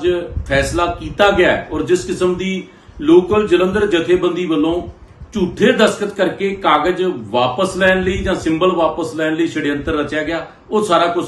ਅੱਜ ਫੈਸਲਾ ਕੀਤਾ ਗਿਆ ਔਰ ਜਿਸ ਕਿਸਮ ਦੀ ਲੋਕਲ ਜਲੰਧਰ ਜਥੇਬੰਦੀ ਵੱਲੋਂ ਝੂਠੇ ਦਸਖਤ ਕਰਕੇ ਕਾਗਜ਼ ਵਾਪਸ ਲੈਣ ਲਈ ਜਾਂ ਸਿੰਬਲ ਵਾਪਸ ਲੈਣ ਲਈ ਛੜਯੰਤਰ ਰਚਿਆ ਗਿਆ, ਉਹ ਸਾਰਾ ਕੁਝ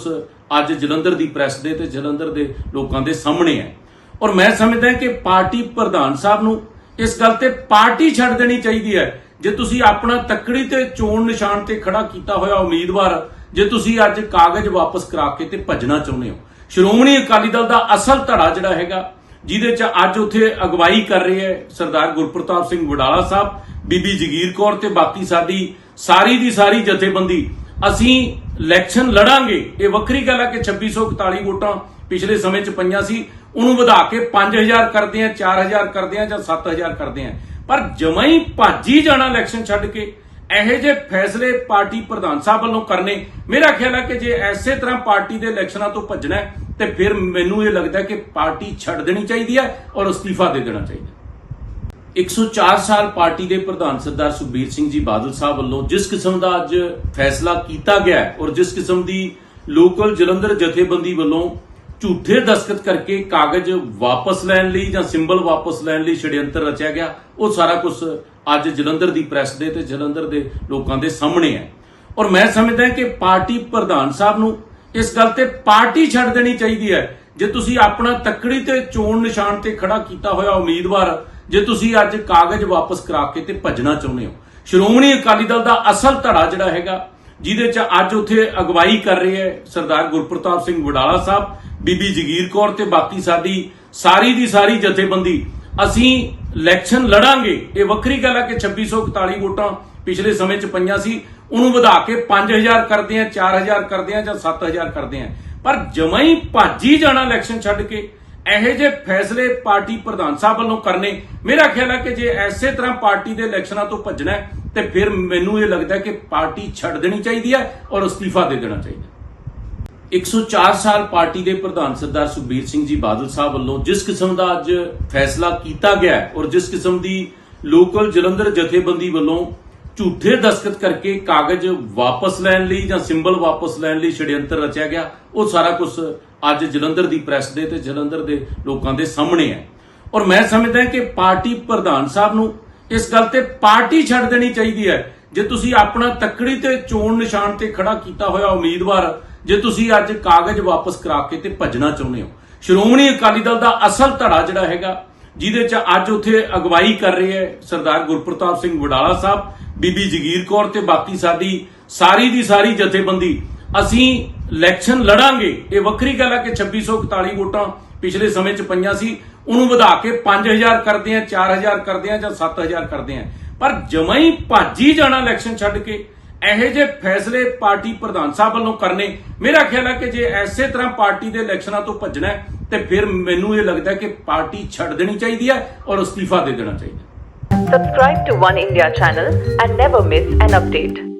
ਅੱਜ ਜਲੰਧਰ ਦੀ ਪ੍ਰੈਸ ਦੇ ਤੇ ਜਲੰਧਰ ਦੇ ਲੋਕਾਂ ਦੇ ਸਾਹਮਣੇ ਹੈ। ਔਰ ਮੈਂ ਸਮਝਦਾ ਕਿ ਪਾਰਟੀ ਪ੍ਰਧਾਨ ਸਾਹਿਬ ਨੂੰ ਇਸ ਗੱਲ ਤੇ ਪਾਰਟੀ ਛੱਡ ਦੇਣੀ ਚਾਹੀਦੀ ਹੈ। ਜੇ ਤੁਸੀਂ ਆਪਣਾ ਤੱਕੜੀ ਤੇ ਚੋਣ ਨਿਸ਼ਾਨ ਤੇ ਖੜਾ ਕੀਤਾ ਹੋਇਆ ਉਮੀਦਵਾਰ, ਜੇ ਤੁਸੀਂ ਅੱਜ ਕਾਗਜ਼ ਵਾਪਸ ਕਰਾ ਕੇ ਤੇ ਭੱਜਣਾ ਚਾਹੁੰਦੇ ਹੋ ਸ਼੍ਰੋਮਣੀ ਅਕਾਲੀ ਦਲ ਦਾ ਅਸਲ ਧੜਾ ਜਿਹੜਾ ਹੈਗਾ, ਜਿਹਦੇ ਚ ਅੱਜ ਉੱਥੇ ਅਗਵਾਈ ਕਰ ਰਹੇ ਹੈ ਸਰਦਾਰ ਗੁਰਪ੍ਰਤਾਪ ਸਿੰਘ ਵਡਾਲਾ ਸਾਹਿਬ, ਬੀਬੀ ਜਗੀਰ ਕੌਰ ਤੇ ਬਾਕੀ ਸਾਡੀ ਸਾਰੀ ਦੀ ਸਾਰੀ ਜਥੇਬੰਦੀ। ਅਸੀਂ ਇਲੈਕਸ਼ਨ ਲੜਾਂਗੇ। ਇਹ ਵੱਖਰੀ ਗੱਲ ਹੈ ਕਿ 2641 ਵੋਟਾਂ ਪਿਛਲੇ ਸਮੇਂ 'ਚ ਪਈਆਂ ਸੀ। ਉਹਨੂੰ ਵਧਾ ਕੇ 5000 ਕਰਦੇ ਆ 4000 ਕਰਦੇ ਆ ਜਾਂ 7000 ਕਰਦੇ ਆ। ਪਰ ਜਮਾਂ ਹੀ ਭਾਜੀ ਜਾਣਾ ਇਲੈਕਸ਼ਨ ਛੱਡ ਕੇ। ਇਹੋ ਜਿਹੇ ਫੈਸਲੇ ਪਾਰਟੀ ਪ੍ਰਧਾਨ ਸਾਹਿਬ ਵੱਲੋਂ ਕਰਨੇ, ਮੇਰਾ ਖਿਆਲ ਹੈ ਕਿ ਜੇ ਐਸੇ ਤਰ੍ਹਾਂ ਪਾਰਟੀ ਦੇ ਇਲੈਕਸ਼ਨਾਂ ਤੋਂ ਭੱਜਣਾ ਤੇ ਫਿਰ ਮੈਨੂੰ ਇਹ ਲੱਗਦਾ ਕਿ ਪਾਰਟੀ ਛੱਡ ਦੇਣੀ ਚਾਹੀਦੀ ਹੈ ਔਰ ਅਸਤੀਫਾ ਦੇ ਦੇਣਾ ਚਾਹੀਦਾ ਹੈ। 104 ਸਾਲ ਪਾਰਟੀ ਦੇ ਪ੍ਰਧਾਨ ਸਰਦਾਰ ਸੁਖਬੀਰ ਸਿੰਘ ਜੀ ਬਾਦਲ ਸਾਹਿਬ ਵੱਲੋਂ ਜਿਸ ਕਿਸਮ ਦਾ ਅੱਜ ਫੈਸਲਾ ਕੀਤਾ ਗਿਆ ਔਰ ਜਿਸ ਕਿਸਮ ਦੀ ਲੋਕਲ ਜਲੰਧਰ ਜਥੇਬੰਦੀ ਵੱਲੋਂ ਝੂਠੇ ਦਸਖਤ ਕਰਕੇ ਕਾਗਜ਼ ਵਾਪਸ ਲੈਣ ਲਈ ਜਾਂ ਸਿੰਬਲ ਵਾਪਸ ਲੈਣ ਲਈ ਛੜਯੰਤਰ ਰਚਿਆ ਗਿਆ, ਉਹ ਸਾਰਾ ਕੁਝ ਅੱਜ ਜਲੰਧਰ ਦੀ ਪ੍ਰੈਸ ਦੇ ਤੇ ਜਲੰਧਰ ਦੇ ਲੋਕਾਂ ਦੇ ਸਾਹਮਣੇ ਹੈ। ਔਰ ਮੈਂ ਸਮਝਦਾ ਕਿ ਪਾਰਟੀ ਪ੍ਰਧਾਨ ਸਾਹਿਬ ਨੂੰ ਇਸ ਗੱਲ ਤੇ ਪਾਰਟੀ ਛੱਡ ਦੇਣੀ ਚਾਹੀਦੀ ਹੈ। ਜੇ ਤੁਸੀਂ ਆਪਣਾ ਤੱਕੜੀ ਤੇ ਚੋਣ ਨਿਸ਼ਾਨ ਤੇ ਖੜਾ ਕੀਤਾ ਹੋਇਆ ਉਮੀਦਵਾਰ, ਜੇ ਤੁਸੀਂ ਅੱਜ ਕਾਗਜ਼ ਵਾਪਸ ਕਰਾ ਕੇ ਤੇ ਭੱਜਣਾ ਚਾਹੁੰਦੇ ਹੋ। ਸ਼੍ਰੋਮਣੀ ਅਕਾਲੀ ਦਲ ਦਾ ਅਸਲ ਧੜਾ ਜਿਹੜਾ ਹੈਗਾ, ਜਿਹਦੇ ਚ ਅੱਜ ਉੱਥੇ ਅਗਵਾਈ ਕਰ ਰਹੇ ਹੈ ਸਰਦਾਰ ਗੁਰਪ੍ਰਤਾਪ ਸਿੰਘ ਵਡਾਲਾ ਸਾਹਿਬ ਬੀਬੀ ਜਗੀਰ ਕੌਰ ਤੇ ਬਾਕੀ ਸਾਡੀ ਸਾਰੀ ਦੀ ਸਾਰੀ ਜਥੇਬੰਦੀ। ਅਸੀਂ ਇਲੈਕਸ਼ਨ ਲੜਾਂਗੇ। ਇਹ ਵੱਖਰੀ ਗੱਲ ਹੈ ਕਿ 2641 ਵੋਟਾਂ ਪਿਛਲੇ ਸਮੇਂ 'ਚ ਪਈਆਂ ਸੀ। ਉਹਨੂੰ ਵਧਾ ਕੇ 5000 ਕਰਦੇ ਆ 4000 ਕਰਦੇ ਆ ਜਾਂ 7000 ਕਰਦੇ ਆ। ਪਰ ਜਮਾਂ ਹੀ ਭਾਜੀ ਜਾਣਾ ਇਲੈਕਸ਼ਨ ਛੱਡ ਕੇ। ਇਹੋ ਜਿਹੇ ਫੈਸਲੇ ਪਾਰਟੀ ਪ੍ਰਧਾਨ ਸਾਹਿਬ ਵੱਲੋਂ ਕਰਨੇ। ਮੇਰਾ ਖਿਆਲ ਹੈ ਕਿ ਜੇ ਐਸੇ ਤਰ੍ਹਾਂ ਪਾਰਟੀ ਦੇ ਇਲੈਕਸ਼ਨਾਂ ਤੋਂ ਭੱਜਣਾ ਹੈ, ਤੇ ਫਿਰ ਮੈਨੂੰ ਇਹ ਲੱਗਦਾ ਕਿ ਪਾਰਟੀ ਛੱਡ ਦੇਣੀ ਚਾਹੀਦੀ ਹੈ ਔਰ ਅਸਤੀਫਾ ਦੇ ਦੇਣਾ ਚਾਹੀਦਾ 104 ਸਾਲ ਪਾਰਟੀ ਦੇ ਪ੍ਰਧਾਨ ਸਰਦਾਰ ਸੁਖਬੀਰ ਸਿੰਘ ਜੀ ਬਾਦਲ ਸਾਹਿਬ ਵੱਲੋਂ ਜਿਸ ਕਿਸਮ ਦਾ ਅੱਜ ਫੈਸਲਾ ਕੀਤਾ ਗਿਆ ਔਰ ਜਿਸ ਕਿਸਮ ਦੀ ਲੋਕਲ ਜਲੰਧਰ ਜਥੇਬੰਦੀ ਵੱਲੋਂ ਝੂਠੇ ਦਸਖਤ ਕਰਕੇ ਕਾਗਜ਼ ਵਾਪਸ ਲੈਣ ਲਈ ਜਾਂ ਸਿੰਬਲ ਵਾਪਸ ਲੈਣ ਲਈ ਛੜਯੰਤਰ ਰਚਿਆ ਗਿਆ, ਉਹ ਸਾਰਾ ਕੁਝ ਅੱਜ ਜਲੰਧਰ ਦੀ ਪ੍ਰੈਸ ਦੇ ਤੇ ਜਲੰਧਰ ਦੇ ਲੋਕਾਂ ਦੇ ਸਾਹਮਣੇ ਹੈ। ਔਰ ਮੈਂ ਸਮਝਦਾ ਕਿ ਪਾਰਟੀ ਪ੍ਰਧਾਨ ਸਾਹਿਬ ਨੂੰ ਇਸ ਗੱਲ ਤੇ ਪਾਰਟੀ ਛੱਡ ਦੇਣੀ ਚਾਹੀਦੀ ਹੈ। ਜੇ ਤੁਸੀਂ ਆਪਣਾ ਤੱਕੜੀ ਤੇ ਚੋਣ ਨਿਸ਼ਾਨ ਤੇ ਖੜਾ ਕੀਤਾ ਹੋਇਆ ਉਮੀਦਵਾਰ ਜੇ ਤੁਸੀਂ ਅੱਜ ਕਾਗਜ਼ ਵਾਪਸ ਕਰਾ ਕੇ ਤੇ ਭੱਜਣਾ ਚਾਹੁੰਦੇ ਹੋ, ਸ਼੍ਰੋਮਣੀ ਅਕਾਲੀ ਦਲ ਦਾ ਅਸਲ ਧੜਾ ਜਿਹੜਾ ਹੈਗਾ, ਜਿਹਦੇ ਚ ਅੱਜ ਉੱਥੇ ਅਗਵਾਈ ਕਰ ਰਹੇ ਹੈ ਸਰਦਾਰ ਗੁਰਪ੍ਰਤਾਪ ਸਿੰਘ ਵਡਾਲਾ ਸਾਹਿਬ, ਬੀਬੀ ਜਗੀਰ ਕੌਰ ਤੇ ਬਾਕੀ ਸਾਡੀ ਸਾਰੀ ਦੀ ਸਾਰੀ ਜਥੇਬੰਦੀ। ਅਸੀਂ ਇਲੈਕਸ਼ਨ ਲੜਾਂਗੇ। ਇਹ ਵੱਖਰੀ ਗੱਲ ਹੈ ਕਿ 2641 ਵੋਟਾਂ ਪਿਛਲੇ ਸਮੇਂ 'ਚ ਪਈਆਂ ਸੀ। ਉਹਨੂੰ ਵਧਾ ਕੇ 5000 ਕਰਦੇ ਆ 4000 ਕਰਦੇ ਆ ਜਾਂ 7000 ਕਰਦੇ ਆ। ਪਰ ਜਮਾਂ ਹੀ ਭਾਜੀ ਜਾਣਾ ਇਲੈਕਸ਼ਨ ਛੱਡ ਕੇ। ਇਹੋ ਜਿਹੇ ਫੈਸਲੇ ਪਾਰਟੀ ਪ੍ਰਧਾਨ ਸਾਹਿਬ ਵੱਲੋਂ ਕਰਨੇ ਮੇਰਾ ਖਿਆਲ ਹੈ ਕਿ ਜੇ ਐਸੇ ਤਰ੍ਹਾਂ ਪਾਰਟੀ ਦੇ ਇਲੈਕਸ਼ਨਾਂ ਤੋਂ ਭੱਜਣਾ ਤੇ ਫਿਰ ਮੈਨੂੰ ਇਹ ਲੱਗਦਾ ਕਿ ਪਾਰਟੀ ਛੱਡ ਦੇਣੀ ਚਾਹੀਦੀ ਹੈ ਔਰ ਅਸਤੀਫਾ ਦੇ ਦੇਣਾ ਚਾਹੀਦਾ Subscribe to One India channel and never miss an update.